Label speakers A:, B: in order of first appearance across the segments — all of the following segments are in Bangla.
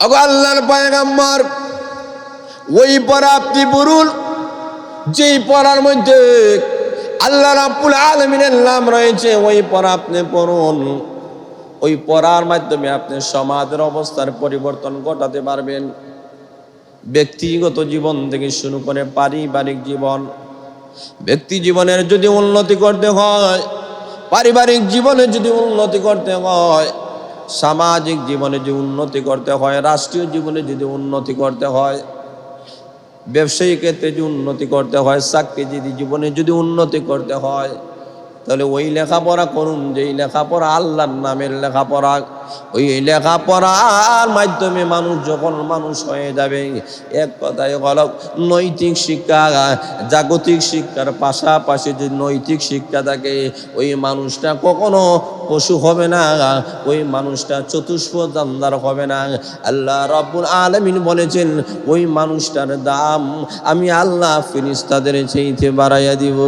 A: আগো আল্লাহর পায়গাম্বার, ওই পড়া আপনি যেই পড়ার মধ্যে আল্লাহ রাব্বুল আলমিনের নাম রয়েছে, ওই পড়া আপনি পড়ুন ওই পড়ার মাধ্যমে আপনি সমাজের অবস্থার পরিবর্তন ঘটাতে পারবেন। ব্যক্তিগত জীবন থেকে শুরু করে পারিবারিক জীবন, ব্যক্তি জীবনের যদি উন্নতি করতে হয়, পারিবারিক জীবনে যদি উন্নতি করতে হয় সামাজিক জীবনে যে উন্নতি করতে হয়, রাষ্ট্রীয় জীবনে যদি উন্নতি করতে হয় ব্যবসায়ী ক্ষেত্রে যদি উন্নতি করতে হয়, চাকরিজীবী জীবনে যদি উন্নতি করতে হয় তাহলে ওই লেখাপড়া করুন, যেই লেখাপড়া আল্লাহর নামের লেখাপড়া, ওই লেখাপড়ার মাধ্যমে মানুষ যখন মানুষ হয়ে যাবে, এক কথায় হল নৈতিক শিক্ষা, জাগতিক শিক্ষার পাশাপাশি যে নৈতিক শিক্ষা থাকে, ওই মানুষটা কখনো পশু হবে না, ওই মানুষটা চতুষ্প দামদার হবে না। আল্লাহ রব্বুল আলমিন বলেছেন, ওই মানুষটার দাম আমি আল্লাহ ফিরিস্তাদের চেয়েতে বাড়াইয়া দিব।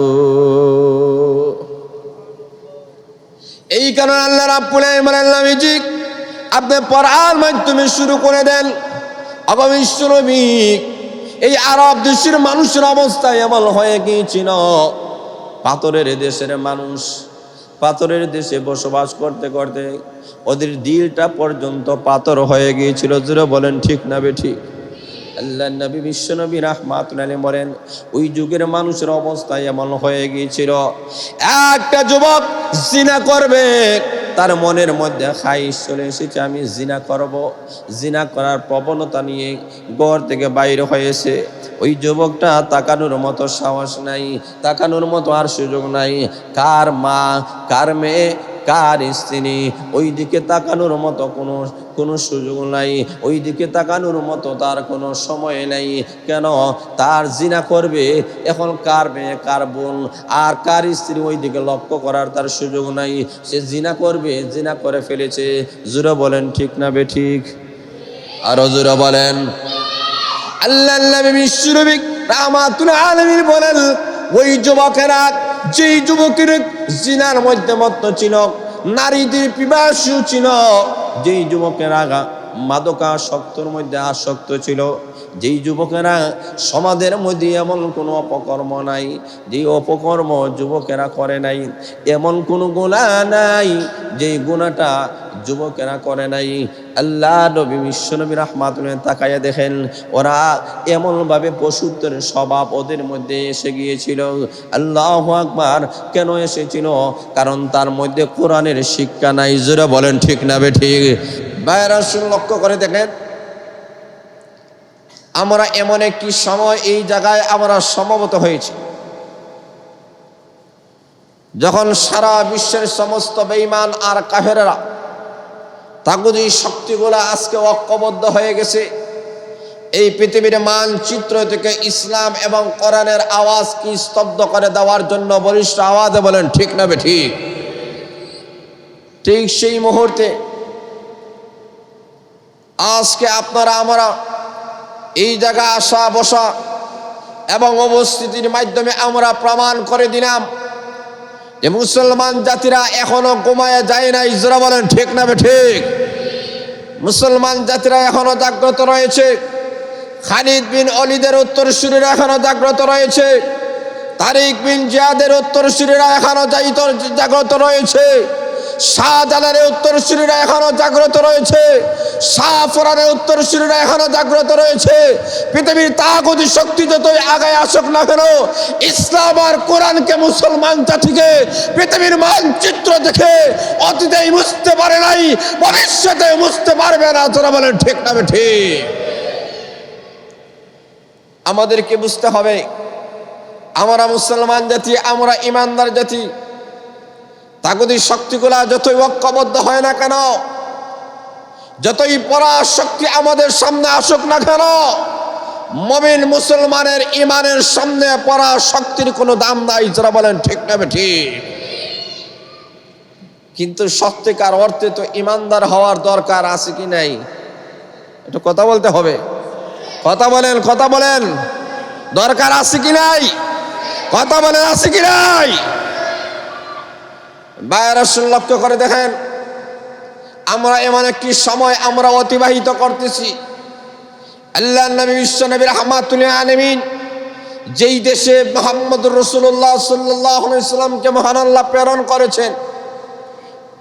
A: এই কারণে আল্লাহ রাব্বুল আলামিন আপনি পড়ার মাধ্যমে শুরু করে দেন। অগবিশ্বরবী এই আরব দেশের মানুষের অবস্থা এমন হয়ে গিয়েছিল। পাথরের দেশের মানুষ, পাথরের দেশে বসবাস করতে করতে ওদের দিলটা পর্যন্ত পাথর হয়ে গিয়েছিল। জুড়ে বলেন, ঠিক না বে ঠিক? আল্লাহ নবী বিশ্বনবী রাহমাতুল আলী বলেন, ওই যুগের মানুষের অবস্থা এমন হয়ে গিয়েছিল। একটা যুবক জিনা করবে, তার মনের মধ্যে খাইশ চলে এসেছে, আমি জিনা করব। জিনা করার প্রবণতা নিয়ে ঘর থেকে বাইরে হয়েছে। ওই যুবকটা তাকানোর মতো সাহস নাই, তাকানোর মতো আর সুযোগ নাই। কার মা, কার মেয়ে কার স্ত্রী? ওই দিকে তাকানোর মতো কোনো কোনো সুযোগ নাই। ওই দিকে তাকানোর মতো তার কোনো সময় নেই। কেন? তার জিনা করবে। এখন কার মেয়ে, কার বোন? আর কার স্ত্রী ওই দিকে লক্ষ্য করার তার সুযোগ নাই। সে জিনা করবে, জিনা করে ফেলেছে। জুড়ে বলেন, ঠিক না বে ঠিক? আরও জুড়ে বলেন। বলেন, ওই যুবকেরা, যেই যুবকের জিনার মধ্যে মত্ত ছিল নারীদের পিপাসু ছিল। যেই যুবকের যুবকেরা মাদকাসক্তর মধ্যে আসক্ত ছিল। যেই যুবকেরা সমাজের মধ্যে এমন কোনো অপকর্ম নাই, যেই অপকর্ম যুবকেরা করে নাই, এমন কোনো গুণা নাই, যেই গুণাটা যুবকেরা করে নাই। আল্লাহ নবী বিশ্বনবী রহমাতুল্লাহ তাকাইয়া দেখেন, ওরা এমনভাবে পশুত্বের স্বভাব ওদের মধ্যে এসে গিয়েছিল। আল্লাহ আকবার, কেন এসেছিল? কারণ তার মধ্যে কোরআনের শিক্ষা নাই। জোরে বলেন, ঠিক না বে ঠিক? বাইরা লক্ষ্য করে দেখেন আমরা এমন একটি সময় এই জায়গায় আমরা সমবেত হয়েছি। যখন সারা বিশ্বের সমস্ত বেঈমান আর কাফেরেরা তাগুদি শক্তিগুলো আজকে ঐক্যবদ্ধ হয়ে গেছে, এই পৃথিবীর মানচিত্র থেকে ইসলাম এবং কোরআনের আওয়াজ কি স্তব্ধ করে দেওয়ার জন্য বলিষ্ঠ আওয়াজে বলেন, ঠিক না বে, ঠিক। ঠিক সেই মুহূর্তে আজকে আপনারা, আমরা এই জায়গা আসা, বসা এবং অবস্থিতির মাধ্যমে আমরা প্রমাণ করে দিলাম যে মুসলমান জাতিরা এখনও ঘুমায় যায় না ইজরা বলেন, ঠিক না ঠিক? মুসলমান জাতিরা এখনও জাগ্রত রয়েছে। খালিদ বিন অলিদের উত্তরসূরিরা এখনও জাগ্রত রয়েছে। তারিক বিন জিয়াদের উত্তরসূরিরা এখনও জাগ্রত রয়েছে। শাহজালালের উত্তরসূরিরা এখনও জাগ্রত রয়েছে। শাহফরানের উত্তরসূরিরা এখনও জাগ্রত রয়েছে। পৃথিবীর তাগুদি শক্তি যতই আগায় আসুক না কেন, ইসলাম আর কোরআনকে মুসলমান জাতিকে পৃথিবীর মানচিত্র দেখে অতীতেই বুঝতে পারে নাই ভবিষ্যতে বুঝতে পারবে না তোরা বলেন ঠিক না ঠিক। আমাদেরকে বুঝতে হবে, আমরা মুসলমান জাতি, আমরা ইমানদার জাতি তাগুদি শক্তিগুলা যতই ঐক্যবদ্ধ হয় না কেন, যতই পরা শক্তি আমাদের সামনে আসুক না কেন, মমিন মুসলমানের ইমানের সামনে পরা শক্তির কোনো দাম নাই, যারা বলেন ঠিক না ঠিক। কিন্তু সত্যিকার অর্থে তো ইমানদার হওয়ার দরকার আছে কি নাই? একটু কথা বলতে হবে। কথা বলেন কথা বলেন। দরকার আছে কি নাই? কথা বলেন, আছে কি নাই? বায়ার লক্ষ্য করে দেখেন, আমরা এমন একটি সময় আমরা অতিবাহিত করতেছি। আল্লাহ নবী, বিশ্ব নবী রহমাতুল্লাহ আলমিন যেই দেশে মোহাম্মদ রসুল্লাহ সাল্লাহ সাল্লামকে মহান আল্লাহ প্রেরণ করেছেন,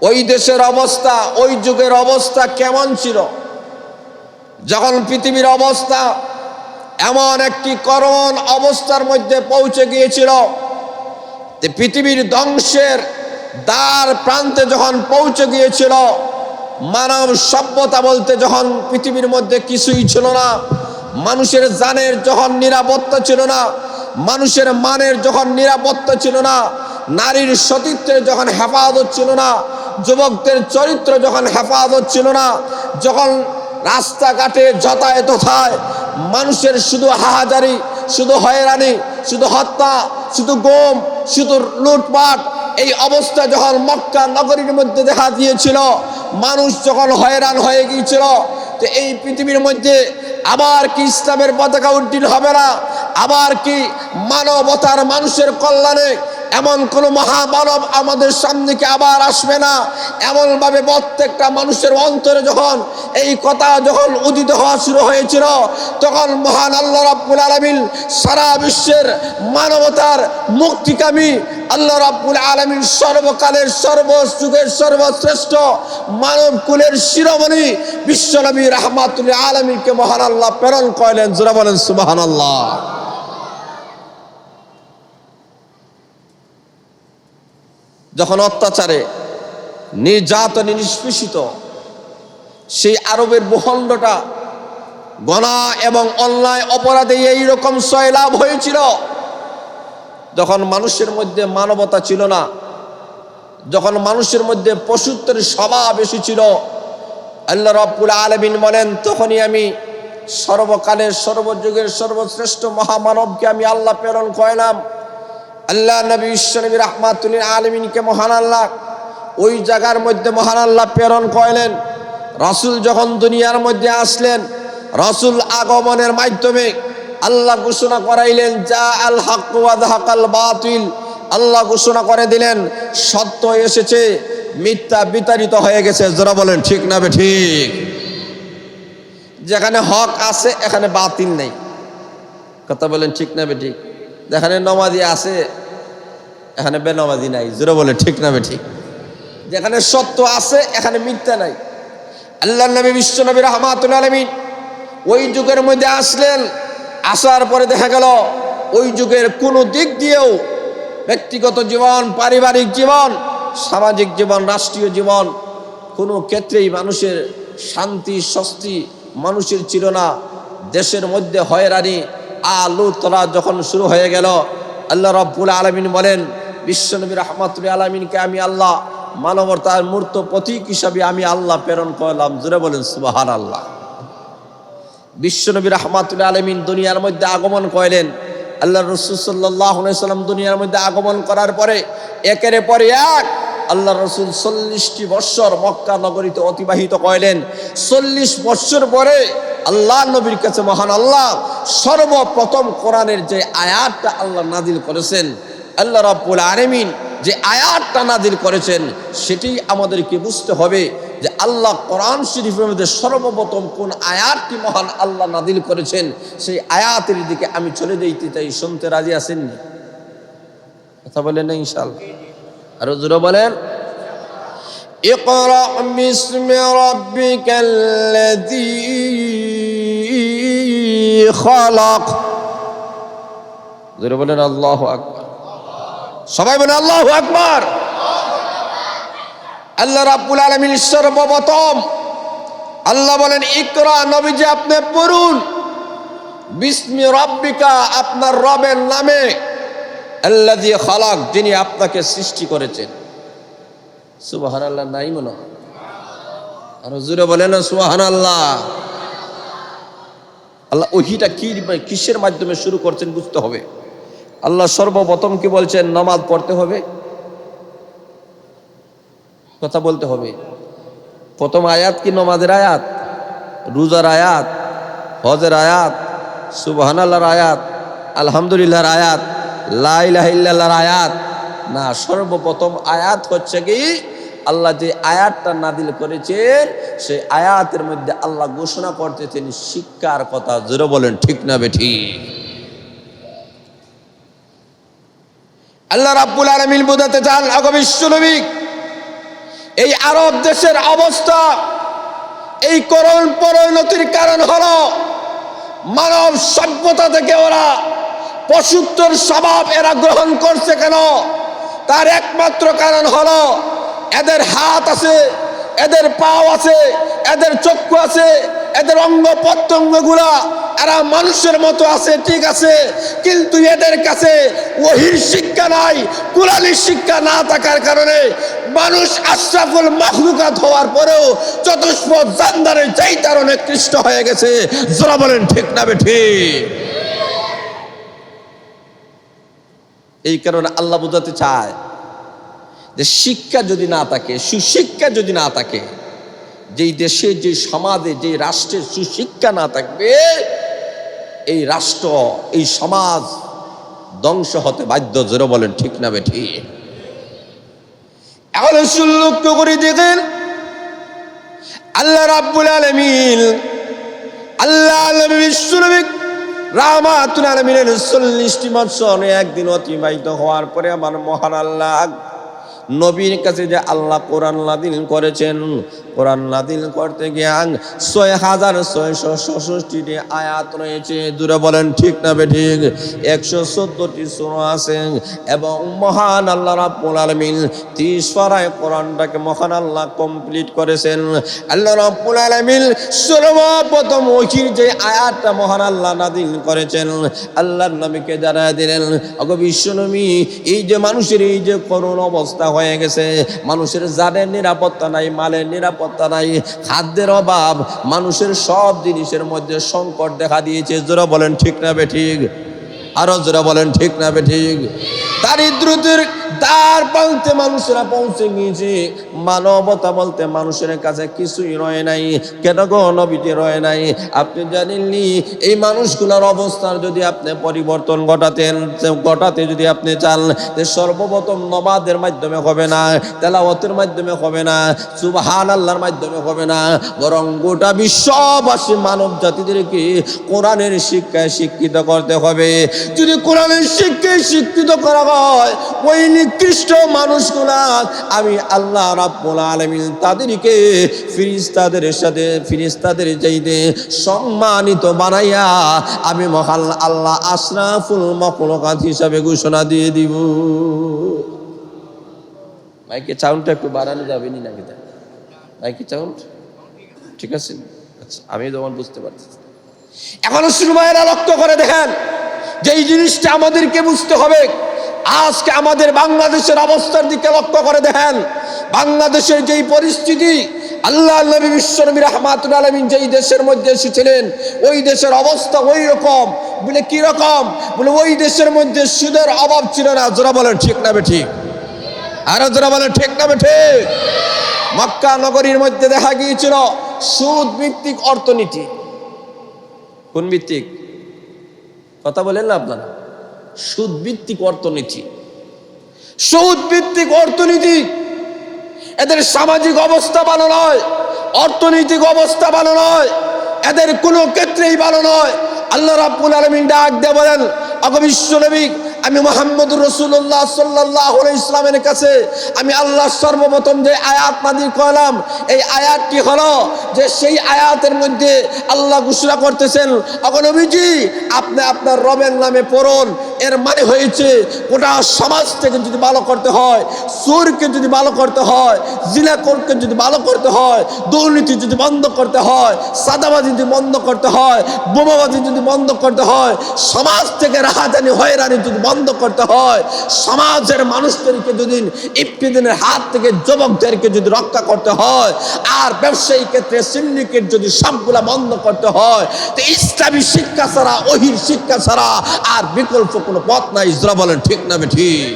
A: ওই দেশের অবস্থা, ওই যুগের অবস্থা কেমন ছিল? যখন পৃথিবীর অবস্থা এমন একটি করণ অবস্থার মধ্যে পৌঁছে গিয়েছিল পৃথিবীর ধ্বংসের দ্বার প্রান্তে যখন পৌঁছে গিয়েছিল, মানব সভ্যতা বলতে যখন পৃথিবীর মধ্যে কিছুই ছিল না, মানুষের জানের যখন নিরাপত্তা ছিল না, মানুষের মানের যখন নিরাপত্তা ছিল না, নারীর সতীত্বের যখন হেফাজত ছিল না, যুবকদের চরিত্র যখন হেফাজত ছিল না, যখন রাস্তাঘাটে যথায় তথায় মানুষের শুধু হাহাজারি, শুধু হয়রানি, শুধু হত্যা, শুধু গোম, শুধু লুটপাট এই অবস্থা যখন মক্কা নগরীর মধ্যে দেখা দিয়েছিল, মানুষ যখন হয়রান হয়ে গিয়েছিল, তো এই পৃথিবীর মধ্যে আবার কি ইসলামের পতাকা উড্ডীন হবে না? আবার কি মানবতার মানুষের কল্যাণে এমন কোনো মহামানব আমাদের সামনে কি আবার আসবে না। এমনভাবে প্রত্যেকটা মানুষের অন্তরে যখন এই কথা যখন উদিত হওয়া শুরু হয়েছিল, তখন মহান আল্লাহ রাব্বুল আলামিন সারা বিশ্বের মানবতার মুক্তিকামী আল্লাহ রাব্বুল আলামিন সর্বকালের সর্বযুগের সর্বশ্রেষ্ঠ মানব কুলের শিরোমণি বিশ্বনবী রাহমাতুল আলমীকে মহান আল্লাহ প্রেরণ করলেন। জোরা বলেন সুবাহান আল্লাহ যখন অত্যাচারে নির্যাতনে নিষ্পেষিত, সেই আরবের ভূখণ্ডটা গণা এবং অন্যায় অপরাধে এই এইরকম সয়লাভ হয়েছিল। যখন মানুষের মধ্যে মানবতা ছিল না, যখন মানুষের মধ্যে পশুত্বের স্বভাব এসেছিল, আল্লাহ রব্বুল আলমিন বলেন, তখনই আমি সর্বকালের, সর্বযুগের সর্বশ্রেষ্ঠ মহামানবকে আমি আল্লাহ প্রেরণ করলাম। আল্লাহ নবী বিশ্বনবী রহমাতুল্লিন আলমিনকে মহান আল্লাহ, ওই জায়গার মধ্যে মহান আল্লাহ প্রেরণ করলেন। রসুল যখন দুনিয়ার মধ্যে আসলেন, রসুল আগমনের মাধ্যমে আল্লাহ ঘোষণা করাইলেন, যা আল হাকাল বাতিল। আল্লাহ ঘোষণা করে দিলেন, সত্য এসেছে, মিথ্যা বিতাড়িত হয়ে গেছে। যারা বলেন, ঠিক না বে ঠিক? যেখানে হক আছে, এখানে বাতিল নেই। কথা বলেন, ঠিক না বে ঠিক? যেখানে নমাজি আছে, এখানে বেনমাজি নাই। জোরে বলে, ঠিক না ঠিক? যেখানে সত্য আছে, এখানে মিথ্যা নাই। আল্লাহ নবী, বিশ্ব নবী, রহমাতুল আলমিন, ওই যুগের মধ্যে আসলেন, আসার পরে দেখা গেল, ওই যুগের কোনো দিক দিয়েও ব্যক্তিগত জীবন, পারিবারিক জীবন, সামাজিক জীবন, রাষ্ট্রীয় জীবন, কোনো ক্ষেত্রেই মানুষের শান্তি, স্বস্তি মানুষের ছিল না। দেশের মধ্যে হয়রানি আলু তোলা যখন শুরু হয়ে গেল, আল্লাহ রব্বুল আলমিন বলেন বিশ্বনবী রহমতুল আলমিনকে আমি আল্লাহ, মানবতার মূর্ত প্রতীক হিসাবে আমি আল্লাহ প্রেরণ করলাম। জুড়ে বলেন সুবাহান আল্লাহ বিশ্বনবী রহমাতুল্লাহ আলমিন দুনিয়ার মধ্যে আগমন করলেন। আল্লাহ রসুল সাল্লাহ সাল্লাম দুনিয়ার মধ্যে আগমন করার পরে, একের পরে এক আল্লাহ রসুল চল্লিশটি বৎসর মক্কা নগরীতে অতিবাহিত করলেন। চল্লিশ বৎসর পরে আল্লাহ নবীর কাছে মহান আল্লাহ, সর্বপ্রথম কোরআনের যে আয়াতটা আল্লাহ নাদিল করেছেন, আল্লাহ রাব্বুল আরেমিন যে আয়াতটা নাদিল করেছেন, সেটি আমাদেরকে বুঝতে হবে যে আল্লাহ কোরআন শরীফের মধ্যে সর্বপ্রথম কোন আয়াতটি মহান আল্লাহ নাদিল করেছেন, সেই আয়াতের দিকে আমি চলে যেতে চাই। শুনতে রাজি আছেননি কথা বলেন না ইনশাআল্লাহ। আরো জোরে বলেন اقرأ باسم ربك الذي خلق জোরে বলেন আল্লাহ আকবার সবাই বলেন আল্লাহ আকবার আল্লাহ রাব্বুল আলামিন সর্বপ্রথম আল্লাহ বলেন ইকরা নবীজি আপনি পড়ুন বিস্মি রব্বিকা আপনার রবের নামে আল্লাহ দিয়ে খালাক, যিনি আপনাকে সৃষ্টি করেছেন। সুবাহান আল্লাহ নাই মনে আরও জুড়ে বলেন সুবাহান আল্লাহ আল্লাহ ওহিটা কি কিসের মাধ্যমে শুরু করছেন বুঝতে হবে। আল্লাহ সর্বপ্রথম কি বলছেন? নামাজ পড়তে হবে। কথা বলতে হবে। প্রথম আয়াত কি? নমাজের আয়াত, রোজার আয়াত, হজের আয়াত সুবহান আল্লাহর আয়াত, আলহামদুলিল্লাহর আয়াত লাইলাহিল্লাহর আয়াত। না, সর্বপ্রথম আয়াত হচ্ছে কি? আল্লাহ যে আয়াতটা নাদিল করেছেন সেই আয়াতের মধ্যে আল্লাহ ঘোষণা করতেছেন, শিক্ষার কথা। জোরে বলেন, ঠিক না বেঠি আল্লাহ রাব্বুল আলামিন বোঝাতে চান, আগো বিশ্বনবী এই আরব দেশের অবস্থা, এই করণ পরিণতির কারণ হলো মানব সভ্যতা থেকে ওরা পশুত্বর স্বভাব এরা গ্রহণ করছে কেন? তার একমাত্র কারণ হলো, এদের হাত আছে, এদের পাও আছে, এদের চক্ষু আছে, এদের অঙ্গ প্রত্যঙ্গগুলা এরা মানুষের মতো আছে, ঠিক আছে, কিন্তু এদের কাছে ওহির শিক্ষা নাই কুরানির শিক্ষা না থাকার কারণে মানুষ আশরাফুল মাহলুকাত হওয়ার পরেও চতুষ্পদ জান্দারে যেই তার অনেক কৃষ্ট হয়ে গেছে। যারা বলেন, ঠিক না বেঠি এই কারণে আল্লাহ বোঝাতে চায় যে শিক্ষা যদি না থাকে, সুশিক্ষা যদি না থাকে, যেই দেশে যে সমাজে যে রাষ্ট্রের সুশিক্ষা না থাকবে, এই রাষ্ট্র, এই সমাজ ধ্বংস হতে বাধ্য, জোরে বলেন, ঠিক না বেঠি এখন লক্ষ্য করে দেখেন, আল্লাহ রাব্বুল আলমিন, আল্লাহ আলমী বিশ্বনবী রামাতুল আলমিনের চল্লিশটি বৎসর একদিন অতিবাহিত হওয়ার পরে আমার মহান আল্লাহ নবীর কাছে যে আল্লাহ কোরআন নাদিল করেছেন কোরআন নাদিল করতে গিয়ে ছয় হাজার ছয়শো ষষ্ঠীটি আয়াত রয়েছে। দূরে বলেন, ঠিক না বে ঠিক? একশো চোদ্দটি সুর আছে এবং মহান আল্লাহ রাব্বুল আলমিন তিরিশ পারায় কোরআনটাকে মহান আল্লাহ কমপ্লিট করেছেন। আল্লাহ রাব্বুল আলমিন সর্বপ্রথম ওহির যে আয়াতটা মহান আল্লাহ নাদিল করেছেন, আল্লাহর নবীকে জানা দিলেন, অগ বিশ্বনবী এই যে মানুষের এই যে করুণ অবস্থা হয়ে গেছে, মানুষের জানের নিরাপত্তা নাই, মালের নিরাপত্তা নাই, খাদ্যের অভাব, মানুষের সব জিনিসের মধ্যে সংকট দেখা দিয়েছে। জোরা বলেন, ঠিক না বে ঠিক? আরও জোরা বলেন, ঠিক না বে ঠিক? দারিদ্রতের দ্বার পালতে মানুষেরা পৌঁছে গিয়েছে। মানবতা বলতে মানুষের কাছে কিছুই রয়ে নাই। কেন গো নবীটি রয়ে নাই? আপনি জানেননি এই মানুষগুলোর অবস্থার যদি আপনি পরিবর্তন ঘটাতেন ঘটাতে যদি আপনি চান যে সর্বপ্রথম নবাদের মাধ্যমে হবে না, তেলাওয়াতের মাধ্যমে হবে না সুবহান আল্লাহর মাধ্যমে হবে না। বরং গোটা বিশ্ববাসী মানব জাতিদেরকে কোরআনের শিক্ষায় শিক্ষিত করতে হবে। যদি কোরআনের শিক্ষায় শিক্ষিত করা হয়, ওই নিকৃষ্ট মানুষগুলা, আমি আল্লাহ রাব্বুল আলামিন তাদেরকে ফিরিস্তাদের সাথে, ফিরিস্তাদের চাইতে সম্মানিত বানাইয়া আমি মহান আল্লাহ আশরাফুল মখলুকাত হিসাবে ঘোষণা দিয়ে দিব। মাইকে সাউন্ডটা একটু বাড়ানো যাবে নি নাকি? মাইকে সাউন্ড ঠিক আছে? আচ্ছা আমি যেমন বুঝতে পারছি। এখন সিনেমায়েরা লক্ষ্য করে দেখেন যে এই জিনিসটা আমাদেরকে বুঝতে হবে আজকে আমাদের বাংলাদেশের অবস্থার দিকে লক্ষ্য করে দেখেন, বাংলাদেশের যেই পরিস্থিতি, আল্লাহ নবী বিশ্বনবী রহমাতুল আলমিন যেই দেশের মধ্যে এসেছিলেন, ওই দেশের অবস্থা ওই রকম। বলে, কি রকম? বলে, ওই দেশের মধ্যে সুদের অভাব ছিল না। যারা বলেন, ঠিক না বে ঠিক আরও যারা বলেন, ঠিক না বে ঠিক মক্কা নগরীর মধ্যে দেখা গিয়েছিল সুদ ভিত্তিক অর্থনীতি। কোন ভিত্তিক? কথা বলেন না আপনারা। সুদ ভিত্তিক অর্থনীতি। সুদ ভিত্তিক অর্থনীতি এদের সামাজিক অবস্থা ভালো নয়, অর্থনৈতিক অবস্থা ভালো নয়, এদের কোনো ক্ষেত্রেই ভালো নয়। আল্লাহ রাব্বুল আলমিন ডাক দিয়ে বলেন, আগে বিশ্ব নবী, আমি মোহাম্মদ রসুল্লাহ সাল্লাহ ইসলামের কাছে, আমি আল্লাহ সর্বপ্রথম যে আয়াত নাদির করলাম, এই আয়াতটি হলো যে সেই আয়াতের মধ্যে আল্লাহ ঘোষণা করতেছেন অগনবীজি আপনি আপনার রবের নামে পড়ুন এর মানে হয়েছে, গোটা সমাজ থেকে যদি ভালো করতে হয় সুরকে যদি ভালো করতে হয় জিনাকরকে যদি ভালো করতে হয়, দুর্নীতি যদি বন্ধ করতে হয়, সাদাবাজি যদি বন্ধ করতে হয়, বোমাবাজি যদি বন্ধ করতে হয় সমাজ থেকে রাহাজানি, হয়রানি যদি বন্ধ করতে হয়, সমাজের মানুষদেরকে যদি ইফতিদিনের হাত থেকে যুবকদেরকে যদি রক্ষা করতে হয়, আর ব্যবসায়ী ক্ষেত্রে সিন্ডিকেট যদি সবগুলা বন্ধ করতে হয়, তো ইসলামী শিক্ষা ছাড়া ওহির শিক্ষা ছাড়া আর বিকল্প কোনো পথ নাই ইসরা বলেন, ঠিক না ঠিক।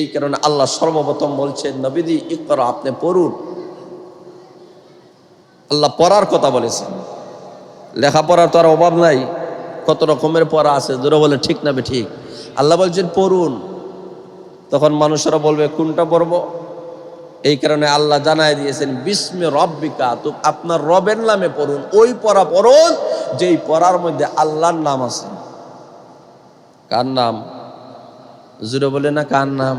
A: এই কারণে আল্লাহ সর্বপ্রথম বলছেন নবীদি ইকরা, আপনি পড়ুন। আল্লাহ পড়ার কথা বলেছেন। লেখাপড়ার তো আর অভাব নাই, কত রকমের পড়া আছে দূরে বলে ঠিক না ঠিক। আল্লাহ বলছেন, পড়ুন। তখন মানুষরা বলবে, কোনটা পড়ব? এই কারণে আল্লাহ জানাই দিয়েছেন, বিস্মে রব্বিকা, তো আপনার রবের নামে পড়ুন, ওই পড়া পড়ুন যেই পড়ার মধ্যে আল্লাহর নাম আছে। কার নাম? জুড়ে বলে না কার নাম?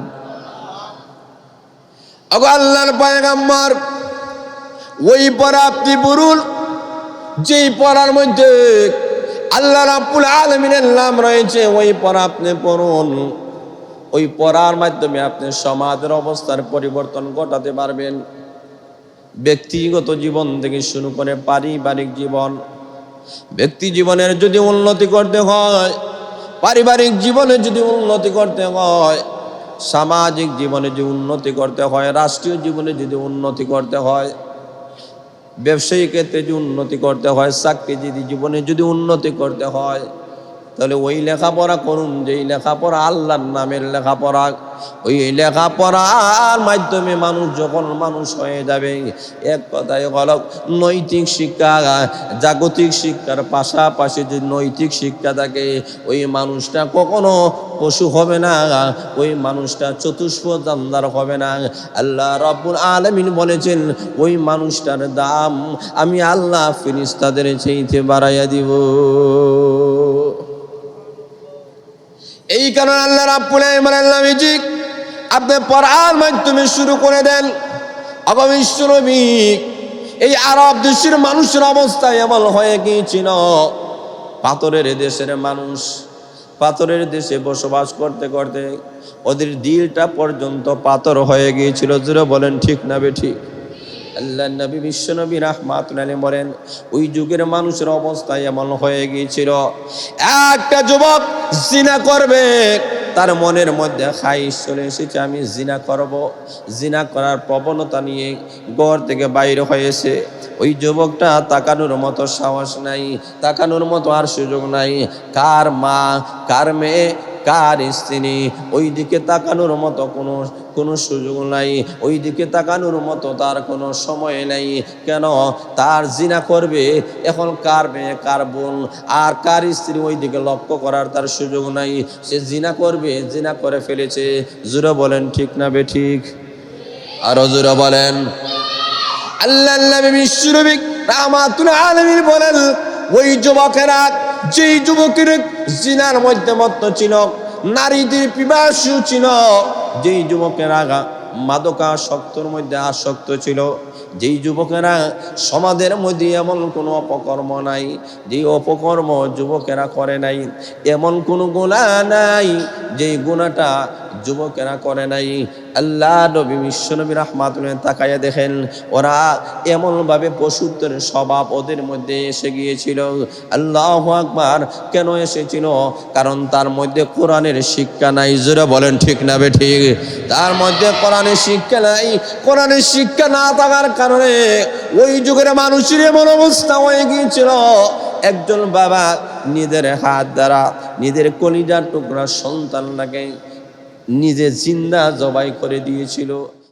A: আল্লাহর পয়গাম্বর, ওই পড়া আপনি পড়ুন, যেই পড়ার মধ্যে আল্লাহ রাব্বুল আলামিনের নাম রয়েছে, ওই পড়া আপনি পড়ুন। ওই পড়ার মাধ্যমে আপনি সমাজের অবস্থার পরিবর্তন ঘটাতে পারবেন। ব্যক্তিগত জীবন থেকে শুরু করে পারিবারিক জীবন ব্যক্তি জীবনের যদি উন্নতি করতে হয়, পারিবারিক জীবনে যদি উন্নতি করতে হয়, সামাজিক জীবনে যদি উন্নতি করতে হয়, রাষ্ট্রীয় জীবনে যদি উন্নতি করতে হয় ব্যবসায়ী ক্ষেত্রে যদি উন্নতি করতে হয়, চাকরিজীবী জীবনে যদি উন্নতি করতে হয় তাহলে ওই লেখাপড়া করুন, যেই লেখাপড়া আল্লাহর নামের লেখাপড়া, ওই লেখাপড়ার মাধ্যমে মানুষ যখন মানুষ হয়ে যাবে, এক কথায় হল নৈতিক শিক্ষা, জাগতিক শিক্ষার পাশাপাশি যে নৈতিক শিক্ষা থাকে, ওই মানুষটা কখনো পশু হবে না, ওই মানুষটা চতুষ্প দামদার হবে না। আল্লাহ রব্বুল আলমিন বলেছেন, ওই মানুষটার দাম আমি আল্লাহ ফিরিস্তাদের চাইতে বাড়াইয়া দিব। কারণে আল্লাহ রাব্বুল আলামিন আপনি পড়ার মাধ্যমে শুরু করে দেন। অগবিশ্বরবী এই আরব দেশের মানুষের অবস্থা এমন হয়ে গিয়েছিল পাথরের দেশের মানুষ, পাথরের দেশে বসবাস করতে করতে ওদের দিলটা পর্যন্ত পাথর হয়ে গিয়েছিল। জুড়ে বলেন, ঠিক না বেঠিক আল্লাহ নবী বিশ্বনবী রাহমাতুল্লাহ বলেন, ওই যুগের মানুষের অবস্থা এমন হয়ে গিয়েছিল। একটা যুবক জিনা করবে। তার মনের মধ্যে খাইশ চলে এসেছে, আমি জিনা করব। জিনা করার প্রবণতা নিয়ে ঘর থেকে বাইর হয়েছে। ওই যুবকটা তাকানোর মতো সাহস নাই, তাকানোর মতো আর সুযোগ নাই। কার মা, কার মেয়ে, কার স্ত্রী ওই দিকে তাকানোর মতো কোনো কোনো সুযোগ নাই। ওই দিকে তাকানোর মতো তার কোনো সময় নাই। কেন? তার জিনা করবে, এখন কার মেয়ে, কার বোন, আর কার স্ত্রী ওই দিকে লক্ষ্য করার তার সুযোগ নাই। সে জিনা করবে, জিনা করে ফেলেছে। জুড়ে বলেন, ঠিক না বে ঠিক? আরও জুড়ে বলেন বলেন, ওই যুবকেরা যেই যুবকের জিনার নারীদের পিপাসু ছিল যেই যুবকেরা মাদকাসক্তর মধ্যে আসক্ত ছিল, যেই যুবকেরা সমাজের মধ্যে এমন কোনো অপকর্ম নাই, যেই অপকর্ম যুবকেরা করে নাই, এমন কোনো গুণা নাই, যেই গুণাটা যুবকেরা করে নাই। আল্লাহ নবী বিশ্বনবী রহমাতুল্লাহ তাকাইয়া দেখেন, ওরা এমনভাবে পশুত্বের স্বভাব ওদের মধ্যে এসে গিয়েছিল। আল্লাহ আকবার, কেন এসেছিল? কারণ তার মধ্যে কোরআনের শিক্ষা নাই। জোরে বলেন, ঠিক না বে ঠিক? তার মধ্যে কোরআনের শিক্ষা নাই। কোরআনের শিক্ষা না থাকার কারণে ওই যুগের মানুষের এমন অবস্থা হয়ে গিয়েছিল। একজন বাবা নিজের হাত দ্বারা, নিজের কলিজার টুকরা সন্তানটাকে নিজে জিন্দা জবাই করে দিয়েছিল।